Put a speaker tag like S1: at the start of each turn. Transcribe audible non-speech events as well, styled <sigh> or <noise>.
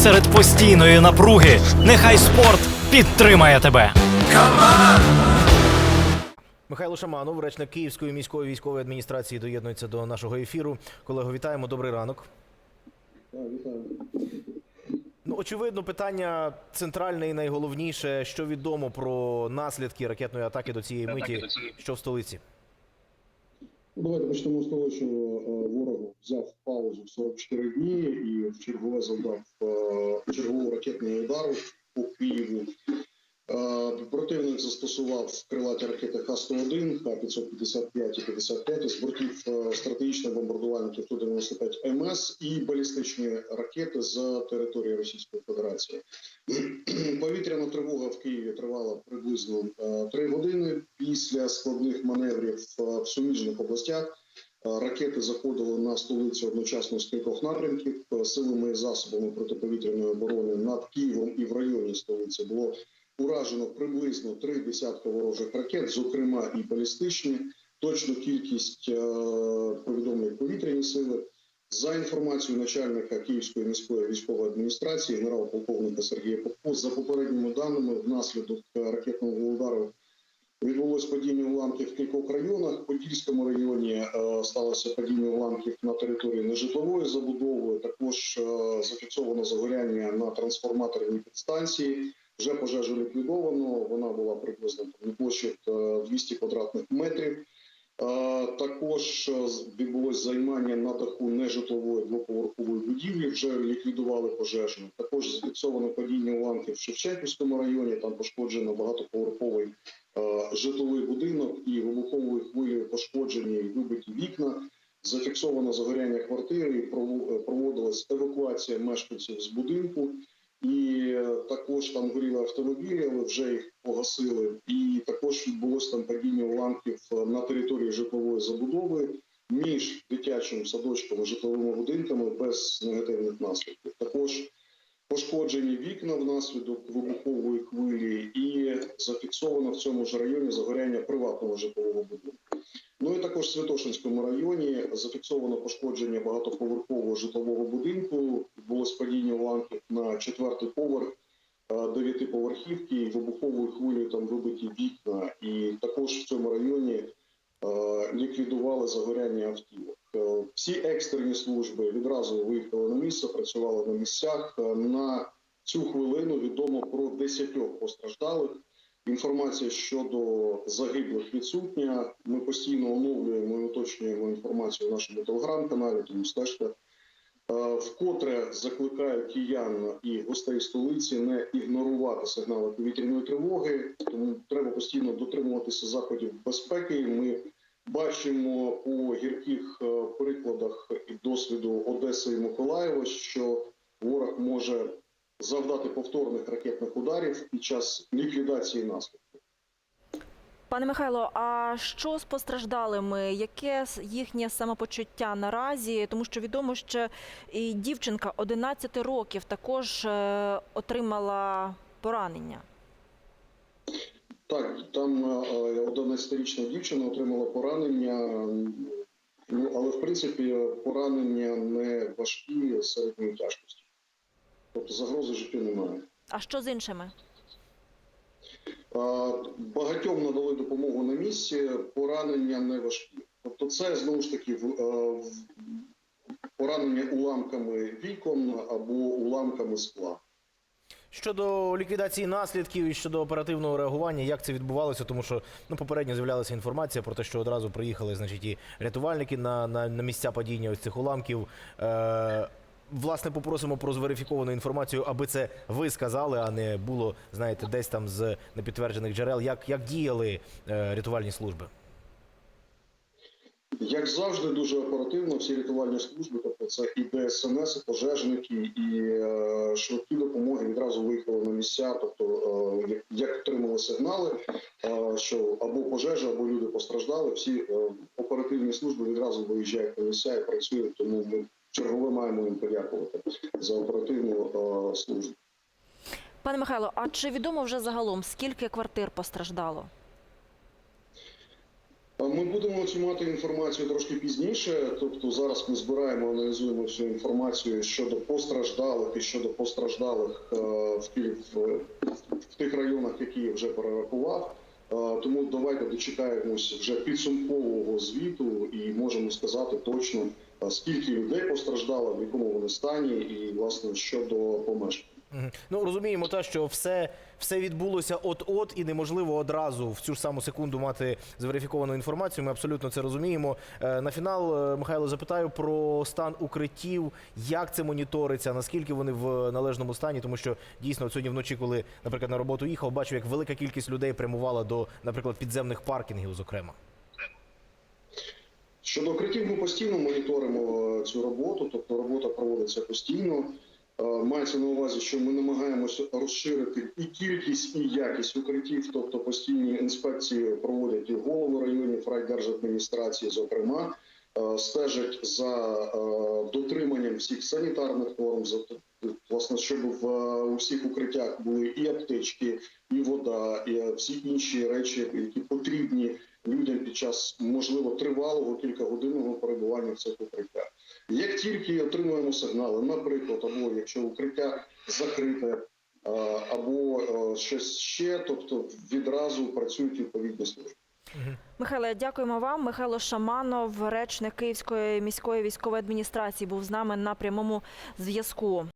S1: серед постійної напруги. Нехай спорт підтримає тебе. Михайло Шаманов, речник Київської міської військової адміністрації, доєднується до нашого ефіру. Колего, вітаємо. Добрий ранок. Ну, очевидно, питання центральне і найголовніше, що відомо про наслідки ракетної атаки до цієї миті, що в столиці.
S2: Давайте почнемо з того, що е, ворог взяв паузу в 44 дні і в чергове завдав чергову чергового ракетного удару по Києву. Застосував крилаті ракети Х-101, Х-555 і 55 з бортів е, стратегічних Ту-95 МС і балістичні ракети з території Російської Федерації. <clears throat> Повітряна тривога в Києві тривала приблизно е, три години. Після складних маневрів е, в суміжних областях ракети заходили на столицю одночасно з кількох напрямків. Силами і засобами протиповітряної оборони над Києвом і в районі столиці було уражено приблизно три десятки ворожих ракет, зокрема і балістичні. Точну кількість е, повідомлень повітряні сили. За інформацією начальника Київської міської військової адміністрації, генерал-полковника Сергія Попко, за попередніми даними, внаслідок е, ракетного удару відбулось падіння уламків в кількох районах. В Подільському районі е, сталося падіння уламків на території нежитлової забудови. Також зафіксовано загоряння на трансформаторній підстанції. Вже пожежу ліквідовано. Вона була приблизно там, площі е, 200 квадратних метрів. Е, Також е, відбулось займання на даху нежитлової двоповерхової будівлі. Вже ліквідували пожежу. Також зафіксовано падіння уламків в Шевченківському районі. Там пошкоджено багатоповерховий е, житловий будинок і вибуховою хвилею пошкоджені і вибиті вікна. Зафіксовано загоряння квартири. е, Проводилась евакуація мешканців з будинку. І е, також там горіли автомобілі, але вже їх погасили. І також відбулося там падіння уламків е, на території житлової забудови між дитячим садочком і житловими будинками без негативних наслідків. Також пошкоджені вікна внаслідок вибухової хвилі, і зафіксовано в цьому ж районі загоряння приватного житлового будинку. Ну і також в Святошинському районі зафіксовано пошкодження багатоповерхового житлового будинку. Було падіння уламків на четвертий поверх е, дев'ятиповерхівки, вибуховою хвилею там вибиті вікна. І також в цьому районі е, ліквідували загоряння автівок. Е, Всі екстрені служби відразу виїхали на місце, працювали на місцях. На цю хвилину відомо про 10 постраждалих. Інформація щодо загиблих відсутня. Ми постійно оновлюємо і уточнюємо інформацію в нашому телеграм-каналі, тому стежте. Е, Вкотре закликаю киян і гостей столиці не ігнорувати сигнали повітряної тривоги, тому треба постійно дотримуватися заходів безпеки. Ми бачимо по гірких е, прикладах і досвіду Одеси і Миколаєва, що ворог може завдати повторних ракетних ударів під час ліквідації наслідків.
S3: Пане Михайло, а що з постраждалими? Яке їхнє самопочуття наразі? Тому що відомо, що і дівчинка 11 років також е, отримала поранення.
S2: Так, там е, 11-річна дівчина отримала поранення, ну але в принципі поранення не важкі середньої тяжкості. Тобто загрози життю немає.
S3: А що з іншими?
S2: Багатьом надали допомогу на місці, поранення не важкі. Тобто, це знову ж таки в- в- поранення уламками вікон або уламками скла.
S1: Щодо ліквідації наслідків і щодо оперативного реагування, як це відбувалося, тому що ну попередньо з'являлася інформація про те, що одразу приїхали, значить, і рятувальники на, на, на місця падіння ось цих уламків. Е, власне, попросимо про зверифіковану інформацію, аби це ви сказали, а не було, знаєте, десь там з непідтверджених джерел. Як, як діяли е, рятувальні служби?
S2: Як завжди, дуже оперативно всі рятувальні служби, тобто це і ДСНС, і пожежники, і е, швидкі допомоги відразу виїхали на місця. Тобто, е, як- отримали сигнали, е, що або пожежа, або люди постраждали, всі е, оперативні служби відразу виїжджають на місця і працюють. Тому ми чергове маємо їм подякувати за оперативну е, службу.
S3: Пане Михайло, а чи відомо вже загалом скільки квартир постраждало?
S2: Ми будемо мати інформацію трошки пізніше. Тобто зараз ми збираємо, аналізуємо всю інформацію щодо постраждалих і щодо постраждалих е, в, ті- в, тих районах, які я вже перерахував. Е, Тому давайте дочекаємось вже підсумкового звіту і можемо сказати точно е, скільки людей постраждало, в якому вони стані, і власне щодо помешкань.
S1: Ну розуміємо, те, що все, все відбулося от-от, і неможливо одразу в цю ж саму секунду мати зверифіковану інформацію. Ми абсолютно це розуміємо. Е, На фінал, е, Михайло, запитаю про стан укриттів, як це моніториться, наскільки вони в належному стані, тому що дійсно сьогодні вночі, коли, наприклад, на роботу їхав, бачив, як велика кількість людей прямувала до, наприклад, підземних паркінгів, зокрема.
S2: Щодо укриттів, ми постійно моніторимо е, цю роботу, тобто робота проводиться постійно. Е, Мається на увазі, що ми намагаємося розширити і кількість, і якість укриттів, тобто постійні інспекції проводять і голови районів райдержадміністрації, зокрема, стежать за е, дотриманням всіх санітарних норм, за власне, щоб в е, усіх укриттях були і аптечки, і вода, і е, всі інші речі, які потрібні людям під час можливо тривалого кількагодинного перебування в цих укриттях. Як тільки отримуємо сигнали, наприклад, або якщо укриття закрите, або е, щось ще, тобто відразу працюють відповідні служби.
S3: Михайле, дякуємо вам. Михайло Шаманов, речник Київської міської військової адміністрації, був з нами на прямому зв'язку.